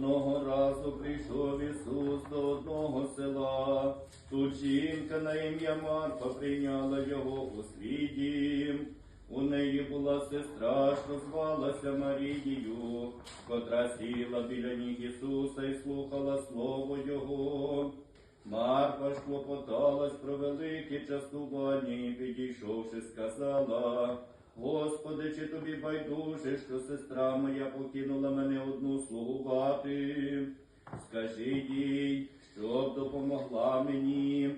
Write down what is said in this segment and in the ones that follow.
Одного разу прийшов Ісус до одного села. Тут жінка на ім'я Марфа прийняла його у свій дім. У неї була сестра, що звалася Марією, котра сіла біля ніг Ісуса і слухала Слово Його. Марфа ж клопоталась про велике частування і підійшовши, сказала, Господи, чи тобі байдуже, що сестра моя покинула мене одну слугувати? Скажи їй, щоб допомогла мені.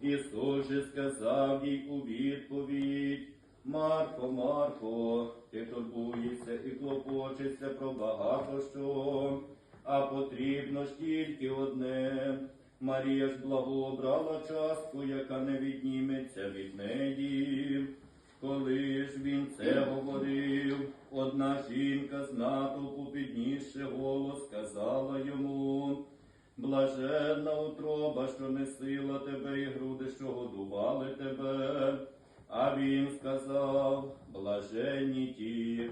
Ісус же сказав їй у відповідь, Марко, Марко, ти турбуєшся і клопочешся про багато що, а потрібно ж тільки одне. Марія ж благообрала частку, яка не відніметься від неї. Одна жінка з натовпу піднісши голос, сказала йому, Блаженна утроба, що несила тебе, і груди, що годували тебе. А він сказав, блаженні ті,